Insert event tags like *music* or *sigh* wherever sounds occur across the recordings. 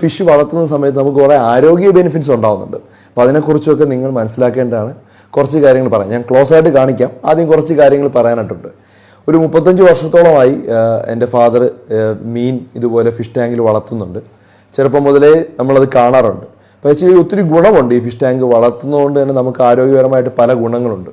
Fish വളർത്തുന്ന സമയത്ത് നമുക്ക് കുറേ ആരോഗ്യ ബെനിഫിറ്റ്സ് ഉണ്ടാവുന്നുണ്ട്. അപ്പോൾ അതിനെക്കുറിച്ചൊക്കെ നിങ്ങൾ മനസ്സിലാക്കേണ്ടതാണ്. കുറച്ച് കാര്യങ്ങൾ പറയാം. ഞാൻ ക്ലോസ് ആയിട്ട് കാണിക്കാം. ആദ്യം കുറച്ച് കാര്യങ്ങൾ പറയാനായിട്ടുണ്ട്. ഒരു മുപ്പത്തഞ്ച് വർഷത്തോളമായി എന്റെ ഫാദർ മീൻ ഇതുപോലെ ഫിഷ് ടാങ്കിൽ വളർത്തുന്നുണ്ട്. ചെറുപ്പം മുതലേ നമ്മളത് കാണാറുണ്ട്. പക്ഷേ ഒത്തിരി ഗുണമുണ്ട് ഈ ഫിഷ് ടാങ്ക് വളർത്തുന്നതുകൊണ്ട് തന്നെ നമുക്ക് ആരോഗ്യപരമായിട്ട് പല ഗുണങ്ങളുണ്ട്.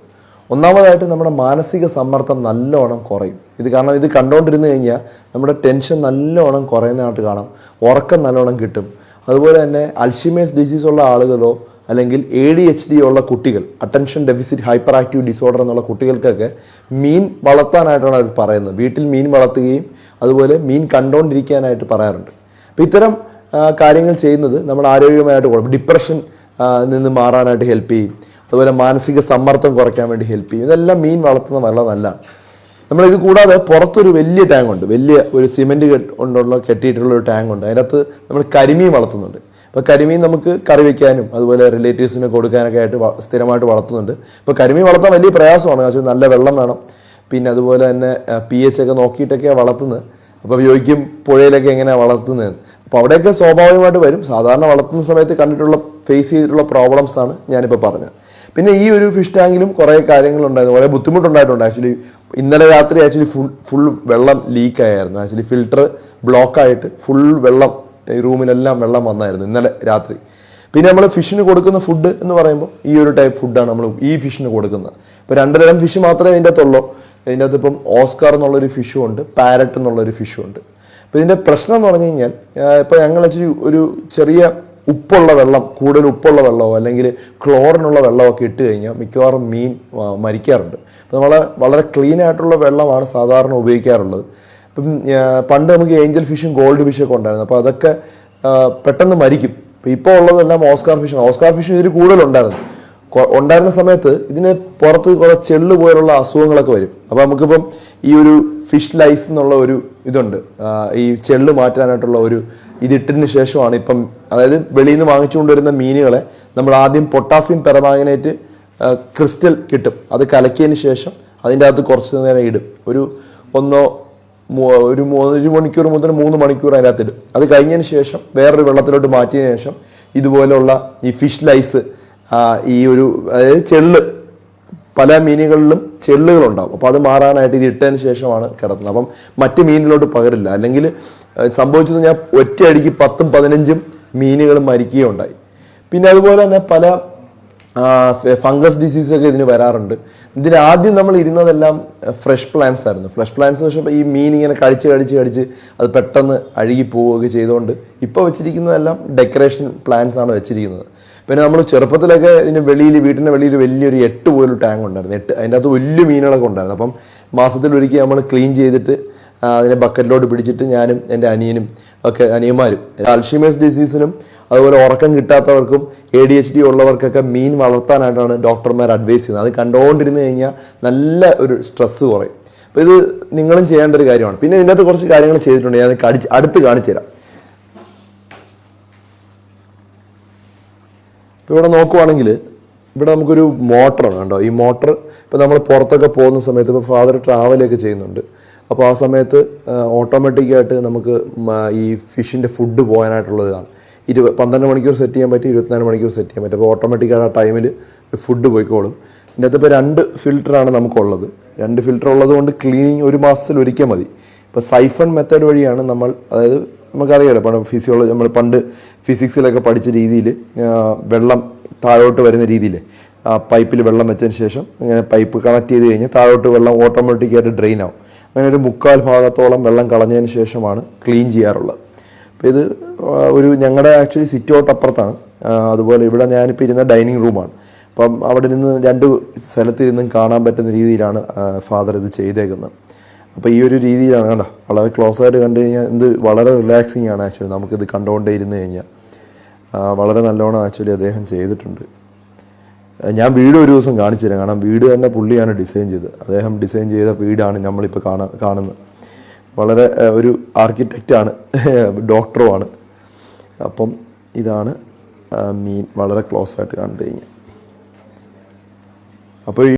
ഒന്നാമതായിട്ട് നമ്മുടെ മാനസിക സമ്മർദ്ദം നല്ലോണം കുറയും. ഇത് കാരണം ഇത് കണ്ടുകൊണ്ടിരുന്ന് കഴിഞ്ഞാൽ നമ്മുടെ ടെൻഷൻ നല്ലോണം കുറയുന്നതായിട്ട് കാണാം. ഉറക്കം നല്ലോണം കിട്ടും. അതുപോലെ തന്നെ അൽഷിമേസ് ഡിസീസ് ഉള്ള ആളുകളോ അല്ലെങ്കിൽ എ ഡി എച്ച് ഡി ഉള്ള കുട്ടികൾ attention deficit hyper active disorder എന്നുള്ള കുട്ടികൾക്കൊക്കെ മീൻ വളർത്താനായിട്ടാണ് അവർ പറയുന്നത്. വീട്ടിൽ മീൻ വളർത്തുകയും അതുപോലെ മീൻ കണ്ടുകൊണ്ടിരിക്കാനായിട്ട് പറയാറുണ്ട്. അപ്പോൾ ഇത്തരം കാര്യങ്ങൾ ചെയ്യുന്നത് നമ്മുടെ ആരോഗ്യമായിട്ട് കുഴപ്പം ഡിപ്രഷൻ നിന്ന് മാറാനായിട്ട് ഹെൽപ്പ് ചെയ്യും. അതുപോലെ മാനസിക സമ്മർദ്ദം കുറയ്ക്കാൻ വേണ്ടി ഹെൽപ്പ് ചെയ്യും. ഇതെല്ലാം മീൻ വളർത്തുന്നത് വളരെ നല്ലതാണ്. നമ്മൾ ഇത് കൂടാതെ പുറത്തൊരു വലിയ ടാങ്ക് ഉണ്ട്. വലിയ ഒരു സിമെന്റ് കൊണ്ടുള്ള കെട്ടിയിട്ടുള്ള ഒരു ടാങ്ക് ഉണ്ട്. അതിനകത്ത് നമ്മൾ കരിമീൻ വളർത്തുന്നുണ്ട്. അപ്പോൾ കരിമീൻ നമുക്ക് കറി വയ്ക്കാനും അതുപോലെ റിലേറ്റീവ്സിന് കൊടുക്കാനൊക്കെ ആയിട്ട് സ്ഥിരമായിട്ട് വളർത്തുന്നുണ്ട്. ഇപ്പോൾ കരിമീൻ വളർത്താൻ വലിയ പ്രയാസമാണ്. കാരണം നല്ല വെള്ളം വേണം. പിന്നെ അതുപോലെ തന്നെ പി എച്ച് ഒക്കെ നോക്കിയിട്ടൊക്കെയാണ് വളർത്തുന്നത്. അപ്പോൾ ചോദിക്കും പുഴയിലൊക്കെ എങ്ങനെയാണ് വളർത്തുന്നത്. അപ്പോൾ അവിടെയൊക്കെ സ്വാഭാവികമായിട്ട് വരും. സാധാരണ വളർത്തുന്ന സമയത്ത് കണ്ടിട്ടുള്ള ഫേസ് ചെയ്തിട്ടുള്ള പ്രോബ്ലംസ് ആണ് ഞാനിപ്പോൾ പറഞ്ഞത്. പിന്നെ ഈ ഒരു ഫിഷ് ടാങ്കിലും കുറേ കാര്യങ്ങളുണ്ടായിരുന്നു. കുറേ ബുദ്ധിമുട്ടുണ്ടായിട്ടുണ്ട്. ആക്ച്വലി ഇന്നലെ രാത്രി ആക്ച്വലി ഫുൾ ഫുൾ വെള്ളം ലീക്ക് ആയിരുന്നു. ആക്ച്വലി ഫിൽട്ടർ ബ്ലോക്കായിട്ട് ഫുൾ വെള്ളം റൂമിലെല്ലാം വെള്ളം വന്നായിരുന്നു ഇന്നലെ രാത്രി. പിന്നെ നമ്മൾ ഫിഷിന് കൊടുക്കുന്ന ഫുഡ് എന്ന് പറയുമ്പോൾ ഈ ഒരു ടൈപ്പ് ഫുഡാണ് നമ്മൾ ഈ ഫിഷിന് കൊടുക്കുന്നത്. ഇപ്പോൾ രണ്ട് തരം ഫിഷ് മാത്രമേ ഇതിന്റെ അകത്തുള്ളൂ ഇതിന്റെ അകത്ത് ഇപ്പം ഓസ്കാർ എന്നുള്ളൊരു ഫിഷും ഉണ്ട്. പാരറ്റ് എന്നുള്ളൊരു ഫിഷും ഉണ്ട്. അപ്പോൾ ഇതിന്റെ പ്രശ്നം എന്ന് പറഞ്ഞു കഴിഞ്ഞാൽ ഇപ്പോൾ ഞങ്ങൾ ഒരു ചെറിയ ഉപ്പുള്ള വെള്ളം കൂടുതൽ ഉപ്പുള്ള വെള്ളമോ അല്ലെങ്കിൽ ക്ലോറിനുള്ള വെള്ളമൊക്കെ ഇട്ട് കഴിഞ്ഞാൽ മിക്കവാറും മീൻ മരിക്കാറുണ്ട്. അപ്പോൾ നമ്മൾ വളരെ ക്ലീൻ ആയിട്ടുള്ള വെള്ളമാണ് സാധാരണ ഉപയോഗിക്കാറുള്ളത്. ഇപ്പം പണ്ട് നമുക്ക് ഏഞ്ചൽ ഫിഷും ഗോൾഡ് ഫിഷും ഒക്കെ ഉണ്ടായിരുന്നു. അപ്പോൾ അതൊക്കെ പെട്ടെന്ന് മരിക്കും. ഇപ്പോൾ ഉള്ളതെല്ലാം ഓസ്കാർ ഫിഷാണ് ഓസ്കാർ ഫിഷ് ഇതിൽ കൂടുതലുണ്ടായിരുന്നു. ഉണ്ടായിരുന്ന സമയത്ത് ഇതിന് പുറത്ത് കുറെ ചെള്ള് പോലുള്ള അസുഖങ്ങളൊക്കെ വരും. അപ്പോൾ നമുക്കിപ്പം ഈ ഒരു ഫിഷ് ലൈസ് എന്നുള്ള ഒരു ഇതുണ്ട്. ഈ ചെള്ള് മാറ്റാനായിട്ടുള്ള ഒരു ഇതിട്ടതിന് ശേഷമാണ് ഇപ്പം അതായത് വെളിയിൽ നിന്ന് വാങ്ങിച്ചുകൊണ്ടുവരുന്ന മീനുകളെ നമ്മൾ ആദ്യം പൊട്ടാസ്യം പെറമാഗ്നേറ്റ് ക്രിസ്റ്റൽ കിട്ടും. അത് കലക്കിയതിന് ശേഷം അതിന്റെ അകത്ത് കുറച്ച് നേരം ഇടും. ഒരു ഒന്നോ ഒരു ഒരു മണിക്കൂർ മുതൽ മൂന്ന് മണിക്കൂർ അതിനകത്ത് ഇടും. അത് കഴിഞ്ഞതിന് ശേഷം വേറൊരു വെള്ളത്തിലോട്ട് മാറ്റിയതിന് ശേഷം ഇതുപോലെയുള്ള ഈ ഫിഷ് ലൈസ് ഈ ഒരു അതായത് ചെള്ള് പല മീനുകളിലും ചെള്ളുകളുണ്ടാവും. അപ്പോൾ അത് മാറാനായിട്ട് ഇത് ഇട്ടതിന് ശേഷമാണ് കിടത്തുന്നത്. അപ്പം മറ്റ് മീനിലോട്ട് പകരില്ല. അല്ലെങ്കിൽ സംഭവിച്ചത് ഞാൻ ഒറ്റയടിക്ക് പത്തും പതിനഞ്ചും മീനുകൾ മരിക്കുകയുണ്ടായി. പിന്നെ അതുപോലെ തന്നെ പല ഫംഗസ് ഡിസീസൊക്കെ ഇതിന് വരാറുണ്ട്. ഇതിന് ആദ്യം നമ്മൾ ഇരുന്നതെല്ലാം ഫ്രഷ് പ്ലാന്റ്സ് ആയിരുന്നു. ഫ്രഷ് പ്ലാന്റ്സ് പക്ഷേ ഈ മീൻ ഇങ്ങനെ കടിച്ച് കടിച്ച് കടിച്ച് അത് പെട്ടെന്ന് അഴുകി പോവുകയൊക്കെ ചെയ്തുകൊണ്ട് ഇപ്പോൾ വെച്ചിരിക്കുന്നതെല്ലാം ഡെക്കറേഷൻ പ്ലാന്റ്സ് ആണ് വെച്ചിരിക്കുന്നത്. പിന്നെ നമ്മൾ ചെറുപ്പത്തിലൊക്കെ ഇതിന് വെളിയിൽ വീട്ടിന്റെ വെളിയിൽ വലിയൊരു എട്ട് പോലൊരു ടാങ്ക് ഉണ്ടായിരുന്നു എട്ട് അതിന്റെ അകത്ത് വലിയ മീനുകളൊക്കെ ഉണ്ടായിരുന്നു. അപ്പം മാസത്തിൽ ഒരിക്കൽ നമ്മൾ ക്ലീൻ ചെയ്തിട്ട് അതിനെ ബക്കറ്റിലോട്ട് പിടിച്ചിട്ട് ഞാനും എന്റെ അനിയനും ഒക്കെ അനിയന്മാരും അൽഷിമേഴ്സ് ഡിസീസിനും അതുപോലെ ഉറക്കം കിട്ടാത്തവർക്കും എ ഡി എച്ച് ഡി ഉള്ളവർക്കൊക്കെ മീൻ വളർത്താനായിട്ടാണ് ഡോക്ടർമാർ അഡ്വൈസ് ചെയ്യുന്നത്. അത് കണ്ടുകൊണ്ടിരുന്ന് കഴിഞ്ഞാൽ നല്ല ഒരു സ്ട്രെസ്സ് കുറയും. അപ്പോൾ ഇത് നിങ്ങളും ചെയ്യേണ്ട ഒരു കാര്യമാണ്. പിന്നെ ഇതിന്റെ അകത്ത് കുറച്ച് കാര്യങ്ങൾ ചെയ്തിട്ടുണ്ട്. ഞാൻ കടിച്ച് അടുത്ത് കാണിച്ചു തരാം. ഇപ്പോൾ ഇവിടെ നോക്കുവാണെങ്കിൽ ഇവിടെ നമുക്കൊരു മോട്ടറാണ് കണ്ടോ ഈ മോട്ടർ ഇപ്പോൾ നമ്മൾ പുറത്തൊക്കെ പോകുന്ന സമയത്ത് ഇപ്പോൾ ഫാദർ ട്രാവലൊക്കെ ചെയ്യുന്നുണ്ട്. അപ്പോൾ ആ സമയത്ത് ഓട്ടോമാറ്റിക്കായിട്ട് നമുക്ക് ഈ ഫിഷിന്റെ ഫുഡ് പോകാനായിട്ടുള്ളതാണ്. ഇരു പന്ത്രണ്ട് മണിക്കൂർ സെറ്റ് ചെയ്യാൻ പറ്റും ഇരുപത്തിനാല് മണിക്കൂർ സെറ്റ് ചെയ്യാൻ പറ്റും. അപ്പോൾ ഓട്ടോമാറ്റിക്കായിട്ട് ആ ടൈമിൽ ഫുഡ് പോയിക്കോളും. ഇതിന്റെ അകത്ത് ഇപ്പോൾ രണ്ട് ഫിൽറ്ററാണ് നമുക്കുള്ളത്. രണ്ട് ഫിൽറ്റർ ഉള്ളത് കൊണ്ട് ക്ലീനിങ് ഒരു മാസത്തിൽ ഒരിക്കൽ മതി. ഇപ്പോൾ സൈഫൺ മെത്തേഡ് വഴിയാണ് നമ്മൾ അതായത് നമുക്കറിയാമല്ലോ പണ്ട് ഫിസിയോളജി നമ്മൾ പണ്ട് ഫിസിക്സിലൊക്കെ പഠിച്ച രീതിയിൽ വെള്ളം താഴോട്ട് വരുന്ന രീതിയിൽ പൈപ്പിൽ വെള്ളം വെച്ചതിന് ശേഷം ഇങ്ങനെ പൈപ്പ് കണക്ട് ചെയ്ത് കഴിഞ്ഞാൽ താഴോട്ട് വെള്ളം ഓട്ടോമാറ്റിക്കായിട്ട് ഡ്രെയിൻ ആവും. അങ്ങനെ ഒരു മുക്കാൽ ഭാഗത്തോളം വെള്ളം കളഞ്ഞതിന് ശേഷമാണ് ക്ലീൻ ചെയ്യാറുള്ളത്. അപ്പോൾ ഇത് ഒരു ഞങ്ങളുടെ ആക്ച്വലി സിറ്റ് ഔട്ട് അപ്പുറത്താണ്. അതുപോലെ ഇവിടെ ഞാനിപ്പോൾ ഇരുന്ന ഡൈനിങ് റൂമാണ്. അപ്പം അവിടെ നിന്ന് രണ്ട് സ്ഥലത്തിരുന്നും കാണാൻ പറ്റുന്ന രീതിയിലാണ് ഫാദർ ഇത് ചെയ്തേക്കുന്നത്. അപ്പോൾ ഈ ഒരു രീതിയിലാണ് കണ്ടോ വളരെ ക്ലോസ് ആയിട്ട് കണ്ടു കഴിഞ്ഞാൽ ഇത് വളരെ റിലാക്സിങ് ആണ് ആക്ച്വലി നമുക്കിത് കണ്ടുകൊണ്ടേ ഇരുന്ന് കഴിഞ്ഞാൽ. വളരെ നല്ലോണം ആക്ച്വലി അദ്ദേഹം ചെയ്തിട്ടുണ്ട്. ഞാൻ വീട് ഒരു ദിവസം കാണിച്ചു തരാം. കാരണം വീട് തന്നെ പുള്ളിയാണ് ഡിസൈൻ ചെയ്തത്. അദ്ദേഹം ഡിസൈൻ ചെയ്ത വീടാണ് നമ്മളിപ്പോൾ കാണാ കാണുന്നത്. വളരെ ഒരു ആർക്കിടെക്റ്റാണ് ഡോക്ടറുമാണ് *laughs* അപ്പം ഇതാണ് മീൻ. വളരെ ക്ലോസ് ആയിട്ട് കണ്ടു കഴിഞ്ഞാൽ. അപ്പോൾ